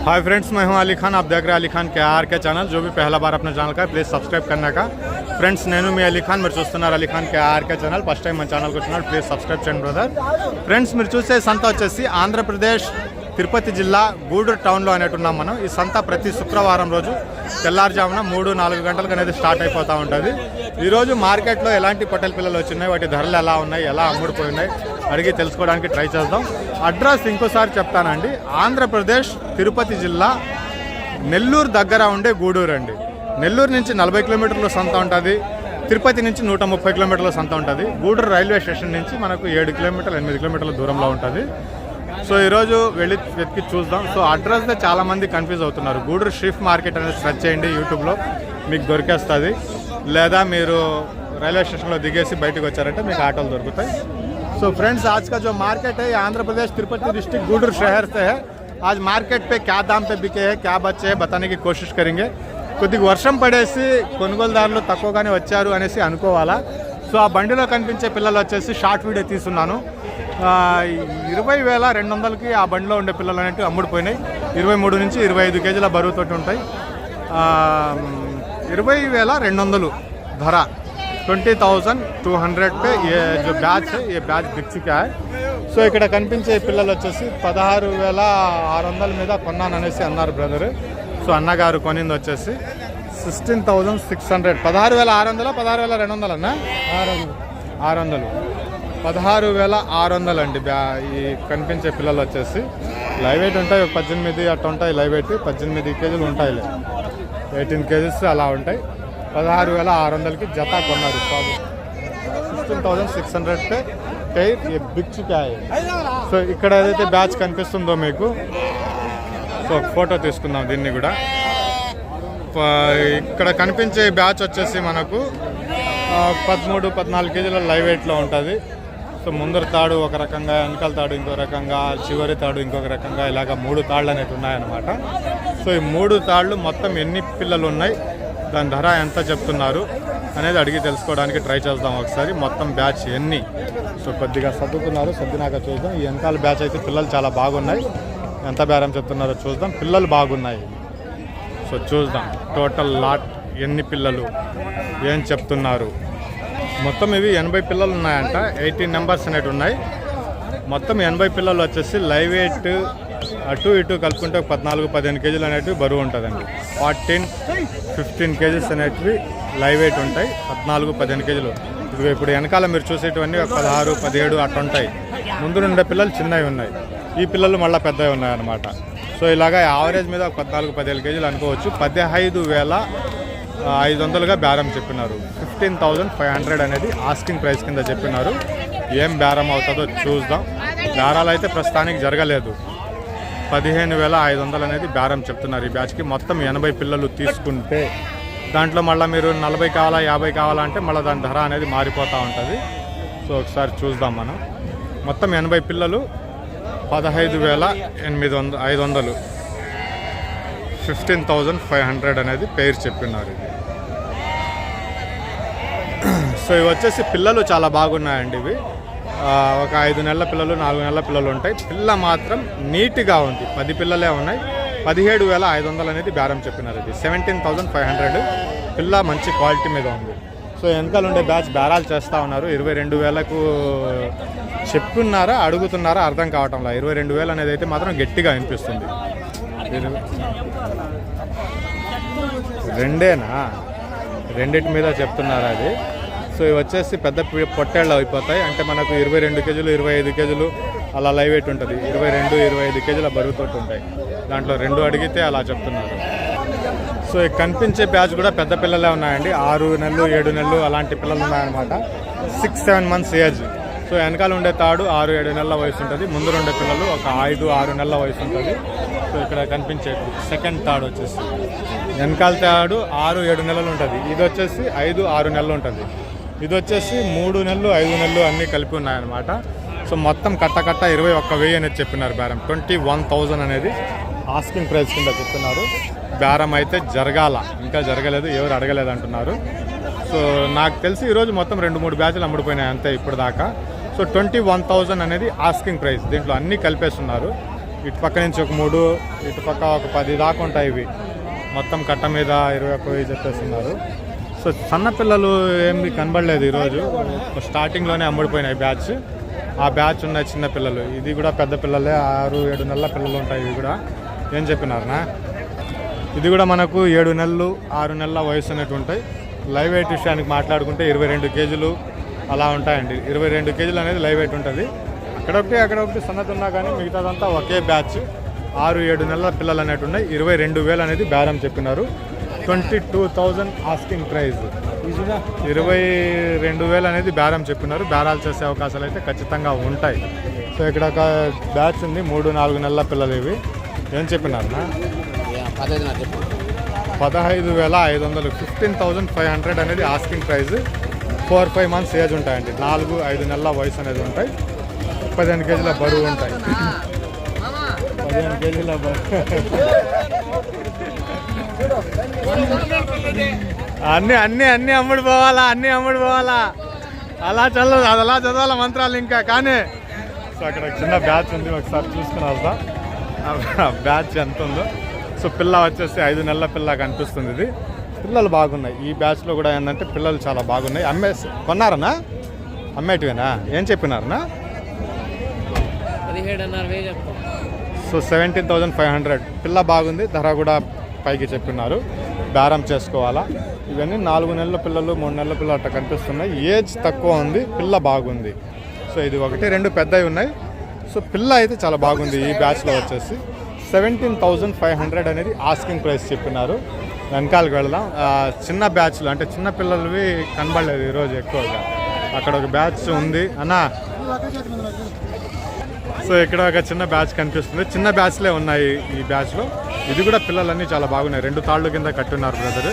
Hi friends मैं हूं अली खान आप देख रहे हैं अली खान के आर के चैनल जो भी पहला बार अपना ఛానల్ का ప్లీజ్ సబ్స్క్రైబ్ करने का ఫ్రెండ్స్ నేను మీ అలీ ఖాన్ మీరు చూస్తున్నారు Ali Khan K RK channel first time మన ఛానల్కి వచ్చినారు ప్లీజ్ సబ్స్క్రైబ్ చేయండి బ్రదర్ ఫ్రెండ్స్ మీరు చూసే సంత వచ్చేసి ఆంధ్రప్రదేశ్ తిరుపతి జిల్లా గూడూరు టౌన్లో అనేటు ఉన్నాం మనం ఈ సంత ప్రతి శుక్రవారం రోజు తెల్లారుజామున మూడు నాలుగు గంటలకు అనేది స్టార్ట్ అయిపోతూ ఉంటుంది ఈరోజు మార్కెట్లో ఎలాంటి పొట్టెల పిల్లలు వచ్చినాయి వాటి ధరలు ఎలా ఉన్నాయి ఎలా అమ్ముడుపోయినాయి అడిగి తెలుసుకోవడానికి ట్రై చేద్దాం. అడ్రస్ ఇంకోసారి చెప్తానండి. ఆంధ్రప్రదేశ్ తిరుపతి జిల్లా నెల్లూరు దగ్గర ఉండే గూడూరు అండి. నెల్లూరు నుంచి నలభై కిలోమీటర్ల సంత ఉంటుంది. తిరుపతి నుంచి నూట ముప్పై కిలోమీటర్ల సంత ఉంటుంది. గూడూరు రైల్వే స్టేషన్ నుంచి మనకు ఏడు కిలోమీటర్లు ఎనిమిది కిలోమీటర్ల దూరంలో ఉంటుంది. సో ఈరోజు వెళ్ళి వెతికి చూద్దాం. సో అడ్రస్ చాలామంది కన్ఫ్యూజ్ అవుతున్నారు. గూడూరు షిఫ్ట్ మార్కెట్ అనేది సెర్చ్ చేయండి యూట్యూబ్లో. మీకు దొరికేస్తుంది. లేదా మీరు రైల్వే స్టేషన్లో దిగేసి బయటకు వచ్చారంటే మీకు ఆటోలు దొరుకుతాయి. सो फ्रेंड्स आज का जो मार्केट है ये आंध्र प्रदेश तिरुपति डिस्ट्रिक्ट गुडूर शहर से है आज मार्केट पे क्या दाम पे बिके हैं क्या बच्चे हैं बताने की कोशिश करेंगे కొద్దిగా వర్షం పడేసి కొనుగోలుదారులు తక్కువగానే వచ్చారు అనేసి అనుకోవాలా సో ఆ బండిలో కనిపించే పిల్లలు వచ్చేసి షార్ట్ వీడియో తీసున్నాను ఆ, ఇరవై వేల రెండు వందలకి ఆ బండిలో ఉండే పిల్లలు అనేవి అమ్ముడుపోయినాయి ఇరవై మూడు నుంచి ఇరవై ఐదు కేజీల బరువుతోటి ఉంటాయి ఆ, ఇరవై వేల రెండు వందలు ధర ట్వంటీ థౌజండ్ టూ హండ్రెడ్ పే ఏ జో బ్యాచ్ ఏ బ్యాచ్ దిక్చుకా సో ఇక్కడ కనిపించే పిల్లలు వచ్చేసి పదహారు వేల ఆరు వందల మీద కొన్నాననేసి అన్నారు బ్రదరు. సో అన్నగారు కొనింది వచ్చేసి సిక్స్టీన్ థౌజండ్ సిక్స్ హండ్రెడ్. పదహారు వేల ఆరు వందల పదహారు వేల రెండు వందలు అన్న? ఆరు వందలు. ఆరు వందలు పదహారు వేల ఆరు వందలు అండి బ్యా ఈ కనిపించే పిల్లలు వచ్చేసి. లైవ్ వెయిట్ ఉంటాయి పద్దెనిమిది అట్లా ఉంటాయి లైవ్ వెయిట్ పద్దెనిమిది కేజీలు ఉంటాయి ఎయిటీన్ కేజీస్ అలా ఉంటాయి. పదహారు వేల ఆరు వందలకి జత కొన్నారు బాబు. సిక్స్టీన్ థౌజండ్ సిక్స్ హండ్రెడ్ టైర్ ఏ బిగ్ సో ఇక్కడ ఏదైతే బ్యాచ్ కనిపిస్తుందో మీకు సో ఫోటో తీసుకుందాం దీన్ని కూడా. ఇక్కడ కనిపించే బ్యాచ్ వచ్చేసి మనకు పదమూడు పద్నాలుగు కేజీల లైవ్ వెయిట్లో ఉంటుంది. సో ముందర తాడు ఒక రకంగా వెనకాల తాడు ఇంకో రకంగా చివరి తాడు ఇంకొక రకంగా ఇలాగ మూడు తాళ్ళు అనేవి ఉన్నాయన్నమాట. సో ఈ మూడు తాళ్ళు మొత్తం ఎన్ని పిల్లలు ఉన్నాయి? దాని ధర ఎంత చెప్తున్నారు అనేది అడిగి తెలుసుకోవడానికి ట్రై చేద్దాం ఒకసారి. మొత్తం బ్యాచ్ ఎన్ని? సో కొద్దిగా సర్దుతున్నారు సర్దినాక చూద్దాం. ఈ వెనకాల బ్యాచ్ అయితే పిల్లలు చాలా బాగున్నాయి. ఎంత బేరం చెప్తున్నారో చూద్దాం. పిల్లలు బాగున్నాయి. సో చూద్దాం. టోటల్ లాట్ ఎన్ని పిల్లలు? ఏం చెప్తున్నారు? మొత్తం ఇవి ఎనభై పిల్లలు ఉన్నాయంట. ఎయిటీన్ నెంబర్స్ అనేవి ఉన్నాయి మొత్తం ఎనభై పిల్లలు వచ్చేసి లైవ్ ఎయిట్ అటు ఇటు కలుపుకుంటే ఒక పద్నాలుగు పదిహేను కేజీలు అనేటివి బరువు ఉంటుందండి. ఫార్టీన్ ఫిఫ్టీన్ కేజీస్ అనేటివి లైవ్ వెయిట్ ఉంటాయి. పద్నాలుగు పదిహేను కేజీలు. ఇవి ఇప్పుడు వెనకాల మీరు చూసేటివన్నీ ఒక పదహారు పదిహేడు అట్లా ఉంటాయి. ముందు నుండే పిల్లలు చిన్నవి ఉన్నాయి. ఈ పిల్లలు మళ్ళీ పెద్దవి ఉన్నాయి అన్నమాట సో ఇలాగా యావరేజ్ మీద ఒక పద్నాలుగు పదిహేను కేజీలు అనుకోవచ్చు. పదిహైదు వేల ఐదు వందలుగా బేరం చెప్పినారు. ఫిఫ్టీన్ థౌజండ్ ఫైవ్ హండ్రెడ్ అనేది ఆస్కింగ్ ప్రైస్ కింద చెప్పినారు. ఏం బేరం అవుతుందో చూద్దాం. బేరాలు అయితే ప్రస్తుతానికి జరగలేదు. పదిహేను వేల ఐదు వందలు అనేది బేరం చెప్తున్నారు ఈ బ్యాచ్కి. మొత్తం ఎనభై పిల్లలు తీసుకుంటే దాంట్లో మళ్ళీ మీరు నలభై కావాలా యాభై కావాలా అంటే మళ్ళీ దాని ధర అనేది మారిపోతూ ఉంటుంది. సో ఒకసారి చూద్దాం మనం. మొత్తం ఎనభై పిల్లలు పదహైదు వేల ఎనిమిది వంద ఐదు వందలు. ఫిఫ్టీన్ థౌజండ్ ఫైవ్ హండ్రెడ్ అనేది పేరు చెప్పినారు ఇది. సో ఇవి వచ్చేసి పిల్లలు చాలా బాగున్నాయండి ఇవి. ఒక ఐదు నెలల పిల్లలు నాలుగు నెలల పిల్లలు ఉంటాయి. పిల్ల మాత్రం నీట్గా ఉంది. పది పిల్లలే ఉన్నాయి. పదిహేడు వేల ఐదు వందలు అనేది బేరం చెప్పినారు ఇది. Seventeen thousand five hundred. పిల్ల మంచి క్వాలిటీ మీద ఉంది. సో వెనకాల ఉండే బ్యాచ్ బేరాలు చేస్తూ ఉన్నారు. ఇరవై రెండు వేలకు చెప్తున్నారా అడుగుతున్నారా అర్థం కావటంలా ఇరవై రెండు వేలు అనేది అయితే మాత్రం గట్టిగా అనిపిస్తుంది రెండేనా? రెండిటి మీద చెప్తున్నారు అది? సో ఇవి వచ్చేసి పెద్ద పొట్టేళ్ళు అయిపోతాయి. అంటే మనకు ఇరవై రెండు కేజీలు ఇరవై ఐదు కేజీలు అలా లైవ్ వెయిట్ ఉంటుంది. ఇరవై రెండు ఇరవై ఐదు కేజీల బరువుతోటి ఉంటాయి. దాంట్లో రెండు అడిగితే అలా చెప్తున్నారు. సో ఇక కనిపించే బ్యాచ్ కూడా పెద్ద పిల్లలే ఉన్నాయండి. ఆరు నెలలు ఏడు నెలలు అలాంటి పిల్లలు ఉన్నాయన్నమాట. Six seven months age so వెనకాల ఉండే తాడు ఆరు ఏడు నెలల వయసు ఉంటుంది. ముందు ఉండే పిల్లలు ఒక ఐదు ఆరు నెలల వయసు ఉంటుంది. సో ఇక్కడ కనిపించే సెకండ్ తాడు వచ్చేసి. వెనకాల తాడు ఆరు ఏడు నెలలు ఉంటుంది. ఇది వచ్చేసి ఐదు ఆరు నెలలు ఉంటుంది. ఇది వచ్చేసి మూడు నెలలు ఐదు నెలలు అన్నీ కలిపి ఉన్నాయన్నమాట. సో మొత్తం కట్ట కట్ట ఇరవై ఒక్క వెయ్యి అనేది చెప్పినారు బేరం. ట్వంటీ వన్ థౌజండ్ అనేది ఆస్కింగ్ ప్రైస్ కింద చెప్తున్నారు. బేరం అయితే జరగాల. ఇంకా జరగలేదు ఎవరు అడగలేదు అంటున్నారు. సో నాకు తెలిసి ఈరోజు మొత్తం రెండు మూడు బ్యాచ్లు అమ్ముడిపోయినాయి అంతే ఇప్పుడు దాకా సో ట్వంటీ వన్ థౌజండ్ అనేది ఆస్కింగ్ ప్రైస్ దీంట్లో అన్నీ కలిపేస్తున్నారు. ఇటు పక్క నుంచి ఒక మూడు ఇటు పక్క ఒక పది దాకా ఉంటాయి ఇవి. మొత్తం కట్ట మీద ఇరవై ఒక్క వెయ్యి చెప్పేస్తున్నారు. సో సన్న పిల్లలు ఏమి కనబడలేదు ఈరోజు. స్టార్టింగ్లోనే అమ్ముడిపోయినాయి బ్యాచ్. ఆ బ్యాచ్ ఉన్నాయి చిన్న పిల్లలు. ఇది కూడా పెద్ద పిల్లలే. ఆరు ఏడు నెలల పిల్లలు ఉంటాయి ఇవి కూడా. ఏం చెప్పినారనా? ఇది కూడా మనకు ఏడు నెలలు ఆరు నెలల వయసు అనేవి ఉంటాయి. లైవ్ వెయిట్ విషయానికి మాట్లాడుకుంటే ఇరవై రెండు కేజీలు అలా ఉంటాయండి. ఇరవై రెండు కేజీలు అనేది లైవ్ వెయిట్ ఉంటుంది. అక్కడొకటి అక్కడొకటి సన్నది ఉన్నా కానీ మిగతాదంతా ఒకే బ్యాచ్. ఆరు ఏడు నెలల పిల్లలు అనేవి ఉన్నాయి. ఇరవై రెండు వేలు అనేది బేరం చెప్పినారు. Twenty two thousand asking price ఇరవై రెండు వేలు అనేది బేరం చెప్పినారు. బేరాలు చేసే అవకాశాలు అయితే ఖచ్చితంగా ఉంటాయి. సో ఇక్కడ ఒక బ్యాచ్ ఉంది. మూడు నాలుగు నెలల పిల్లలు ఇవి ఏం చెప్పినారన్నా పదహైదు వేల ఐదు వందలు. ఫిఫ్టీన్ థౌజండ్ ఫైవ్ హండ్రెడ్ అనేది asking price. Four five months age ఉంటాయండి. నాలుగు ఐదు నెలల వయసు అనేది ఉంటాయి. పదిహేను కేజీల బరువు ఉంటాయి. పదిహేను కేజీల అన్నీ అన్నీ అన్నీ అమ్ముడు పోవాలా అన్నీ అమ్ముడు పోవాలా. అలా చల్లదు అది అలా చదవాలా మంత్రాలు ఇంకా కానీ. సో అక్కడ చిన్న బ్యాచ్ ఉంది ఒకసారి చూసుకుని ఆ బ్యాచ్ ఎంత ఉందో. సో పిల్ల వచ్చేసి ఐదు నెలల పిల్ల కనిపిస్తుంది ఇది. పిల్లలు బాగున్నాయి. ఈ బ్యాచ్లో కూడా ఏంటంటే పిల్లలు చాలా బాగున్నాయి. అమ్మే కొన్నారనా? అమ్మేటివేనా? ఏం చెప్పినారనా? So seventeen thousand five hundred పిల్ల బాగుంది ధర కూడా పైకి చెప్పినారు. బేరం చేసుకోవాలా? ఇవన్నీ నాలుగు నెలల పిల్లలు మూడు నెలల పిల్లలు అట్లా కనిపిస్తున్నాయి. ఏజ్ తక్కువ ఉంది పిల్ల బాగుంది. సో ఇది ఒకటి. రెండు పెద్దవి ఉన్నాయి. సో పిల్ల అయితే చాలా బాగుంది ఈ బ్యాచ్లో వచ్చేసి. సెవెంటీన్ థౌజండ్ ఫైవ్ హండ్రెడ్ అనేది ఆస్కింగ్ ప్రైస్ చెప్పినారు. వెనకాలకు వెళదాం. చిన్న బ్యాచ్లు అంటే చిన్న పిల్లలవి కనబడలేదు ఈరోజు ఎక్కువగా. అక్కడ ఒక బ్యాచ్ ఉంది. అన్నా సో ఇక్కడ ఒక చిన్న బ్యాచ్ కనిపిస్తుంది. చిన్న బ్యాచ్లే ఉన్నాయి ఈ బ్యాచ్లో. ఇది కూడా పిల్లలన్నీ చాలా బాగున్నాయి. రెండు తాళ్ళు కింద కట్టున్నారు బ్రదర్.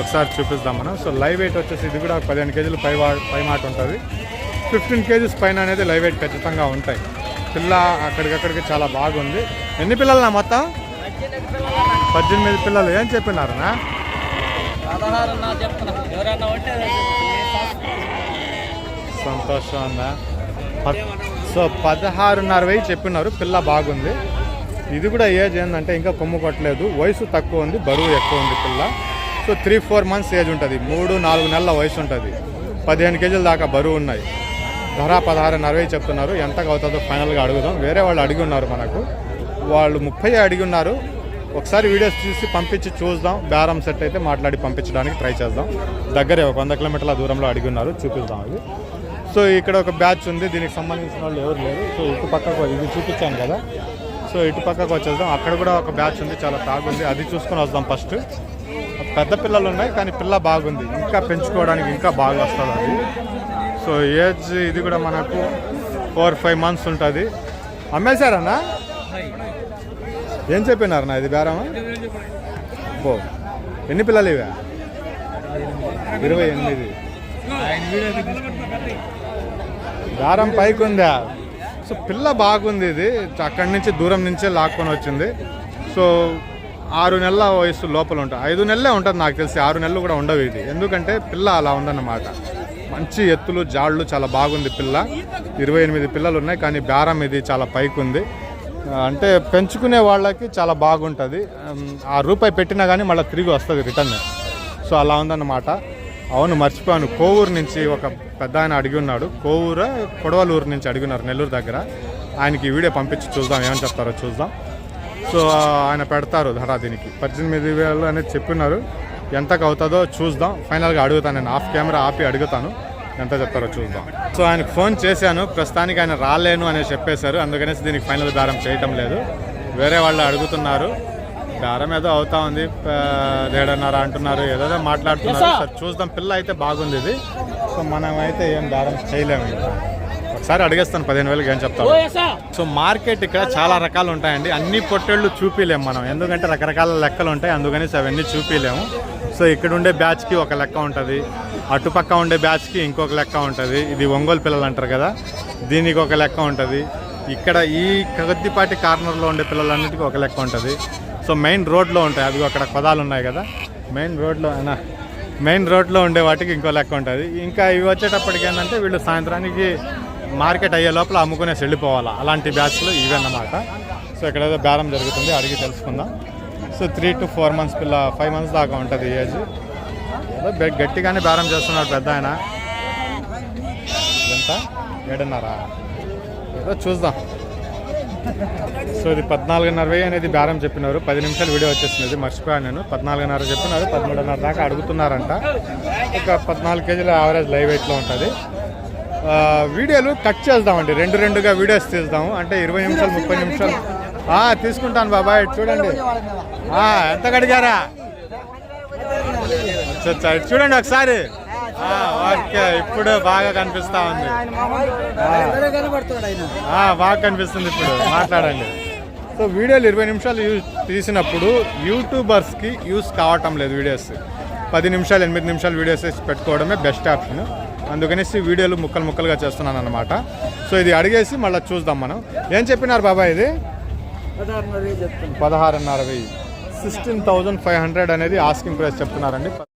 ఒకసారి చూపిస్తాం మనం. సో లైవ్ వెయిట్ వచ్చేసి ఇది కూడా పదిహేను కేజీలు పై పై మాట ఉంటుంది. ఫిఫ్టీన్ కేజీస్ పైన అనేది లైవ్ వెయిట్ ఖచ్చితంగా ఉంటాయి. పిల్ల అక్కడికక్కడికి చాలా బాగుంది. ఎన్ని పిల్లలనా మొత్తం? పద్దెనిమిది పిల్లలు. ఏం చెప్పినారనా సంతోషం అన్నా. సో పదహారున్నర వెయ్యి చెప్పినారు పిల్ల బాగుంది. ఇది కూడా ఏజ్ ఏంటంటే ఇంకా కొమ్ము కొట్టలేదు. వయసు తక్కువ ఉంది బరువు ఎక్కువ ఉంది పిల్ల. So three four months age ఉంటుంది. మూడు నాలుగు నెలల వయసు ఉంటుంది. పదిహేను కేజీల దాకా బరువు ఉన్నాయి. ధర పదహారున్నర వెయ్యి చెప్తున్నారు. ఎంతకు అవుతుందో ఫైనల్గా అడుగుదాం. వేరే వాళ్ళు అడిగి ఉన్నారు మనకు. వాళ్ళు ముప్పై అడిగి ఉన్నారు. ఒకసారి వీడియోస్ చూసి పంపించి చూద్దాం. బేరం సెట్ అయితే మాట్లాడి పంపించడానికి ట్రై చేద్దాం. దగ్గరే ఒక వంద కిలోమీటర్ల దూరంలో అడిగి ఉన్నారు. చూపిద్దాం అది సో ఇక్కడ ఒక బ్యాచ్ ఉంది దీనికి సంబంధించిన వాళ్ళు ఎవరు లేరు. సో ఇటు పక్కకు ఇది చూపించాను కదా. సో ఇటు పక్కకు వచ్చేద్దాం. అక్కడ కూడా ఒక బ్యాచ్ ఉంది చాలా బాగుంది అది చూసుకొని వద్దాం ఫస్ట్. పెద్ద పిల్లలు ఉన్నాయి కానీ పిల్ల బాగుంది. ఇంకా పెంచుకోవడానికి ఇంకా బాగా వస్తుంది అది. సో ఏజ్ ఇది కూడా మనకు ఫోర్ ఫైవ్ మంత్స్ ఉంటుంది. అమ్మేశారన్నా ఏం చెప్పినారన్నా ఇది బేరమా బో ఎన్ని పిల్లలు ఇవే? ఇరవై ఎనిమిది. దారం పైకి ఉందా? సో పిల్ల బాగుంది ఇది. అక్కడి నుంచి దూరం నుంచే లాక్కొని వచ్చింది. సో ఆరు నెలల వయసు లోపల ఉంటుంది ఐదు నెలలే ఉంటుంది నాకు తెలిసి. ఆరు నెలలు కూడా ఉండవు ఇది. ఎందుకంటే పిల్ల అలా ఉందన్నమాట. మంచి ఎత్తులు జాళ్ళు చాలా బాగుంది పిల్ల. ఇరవై ఎనిమిది పిల్లలు ఉన్నాయి కానీ బేరం ఇది చాలా పైకి ఉంది అంటే పెంచుకునే వాళ్ళకి చాలా బాగుంటుంది. ఆ రూపాయి పెట్టినా కానీ మళ్ళీ తిరిగి వస్తుంది రిటర్న్. సో అలా ఉందన్నమాట. అవును మర్చిపోయాను. కోవూరు నుంచి ఒక పెద్ద ఆయన అడిగి ఉన్నాడు. కోవూరు కొడవలూరు నుంచి అడిగినారు నెల్లూరు దగ్గర. ఆయనకి వీడియో పంపించి చూద్దాం ఏమని చెప్తారో చూద్దాం. సో ఆయన పెడతారు ధర దీనికి. పద్దెనిమిది వేలు అనేది చెప్పినారు. ఎంతకు అవుతుందో చూద్దాం. ఫైనల్గా అడుగుతాను నేను. ఆఫ్ కెమెరా ఆపి అడుగుతాను. ఎంత చెప్తారో చూద్దాం. సో ఆయనకు ఫోన్ చేశాను. ప్రస్తుతానికి ఆయన రాలేను అనేసి చెప్పేశారు. అందుకనేసి దీనికి ఫైనల్ దారం చేయటం లేదు. వేరే వాళ్ళు అడుగుతున్నారు. దారం ఏదో అవుతా ఉంది ఏడన్నర అంటున్నారు ఏదేదో మాట్లాడుతున్నారు. సరే చూద్దాం పిల్ల అయితే బాగుంది ఇది. సో మనం అయితే ఏం దారం చేయలేము ఒకసారి అడిగేస్తాను పదిహేను వేలకి ఏం చెప్తాను సో మార్కెట్ ఇక్కడ చాలా రకాలు ఉంటాయండి. అన్ని పొట్టేళ్ళు చూపిలేము మనం. ఎందుకంటే రకరకాల లెక్కలు ఉంటాయి అందుకని అవన్నీ చూపిలేము. సో ఇక్కడ ఉండే బ్యాచ్కి ఒక లెక్క ఉంటుంది అటుపక్క ఉండే బ్యాచ్కి ఇంకొక లెక్క ఉంటుంది. ఇది ఒంగోలు పిల్లలు అంటారు కదా దీనికి ఒక లెక్క ఉంటుంది. ఇక్కడ ఈ కొద్దిపాటి కార్నర్లో ఉండే పిల్లలన్నిటికీ ఒక లెక్క ఉంటుంది. సో మెయిన్ రోడ్లో ఉంటాయి. అదిగో అక్కడ పదాలు ఉన్నాయి కదా. మెయిన్ రోడ్లో అయినా మెయిన్ రోడ్లో ఉండే వాటికి ఇంకో లెక్క ఉంటుంది. ఇంకా ఇవి వచ్చేటప్పటికి ఏంటంటే వీళ్ళు సాయంత్రానికి మార్కెట్ అయ్యే లోపల అమ్ముకునేసి వెళ్ళిపోవాలా. అలాంటి బ్యాచ్లు ఇవన్నమాట సో ఇక్కడ ఏదో బేరం జరుగుతుంది. అడిగి తెలుసుకుందాం. So three to four months పిల్ల ఫైవ్ మంత్స్ దాకా ఉంటుంది ఏజ్. ఏదో బె- గట్టిగానే బేరం చేస్తున్నాడు పెద్ద ఆయన. ఎంత? ఏడున్నారా. ఏదో చూద్దాం. సో ఇది పద్నాలుగున్నర వేయి అనేది బేరం చెప్పినారు. పది నిమిషాలు వీడియో వచ్చేసినది మర్చిపోయాను నేను. పద్నాలుగున్నర చెప్పినారు. పదమూడున్నర దాకా అడుగుతున్నారంట. ఒక పద్నాలుగు కేజీల యావరేజ్ లైవ్ వెయిట్లో ఉంటుంది. వీడియోలు కట్ చేద్దామండి. రెండు రెండుగా వీడియోస్ తీద్దాము. అంటే ఇరవై నిమిషాలు ముప్పై నిమిషాలు. తీసుకుంటాను బాబాయ్. చూడండి. ఎంత కడిగారా? అచ్చా, చూడండి ఒకసారి. ఓకే ఇప్పుడు బాగా కనిపిస్తా ఉంది. ఆ, బాగా కనిపిస్తుంది ఇప్పుడు. మాట్లాడండి. సో వీడియోలు ఇరవై నిమిషాలు యూజ్ తీసినప్పుడు యూట్యూబర్స్కి యూస్ కావటం లేదు వీడియోస్. పది నిమిషాలు ఎనిమిది నిమిషాలు వీడియోస్ పెట్టుకోవడమే బెస్ట్ ఆప్షన్. అందుకనేసి వీడియోలు ముక్కలు ముక్కలుగా చేస్తున్నాను అనమాట సో ఇది అడిగేసి మళ్ళీ చూద్దాం మనం. ఏం చెప్పినారు బాబాయ్ ఇది? పదహారున్నర వెయ్యి సిక్స్టీన్ థౌజండ్ ఫైవ్ హండ్రెడ్ అనేది ఆస్కింగ్ ప్రైస్ చెప్తున్నారండి.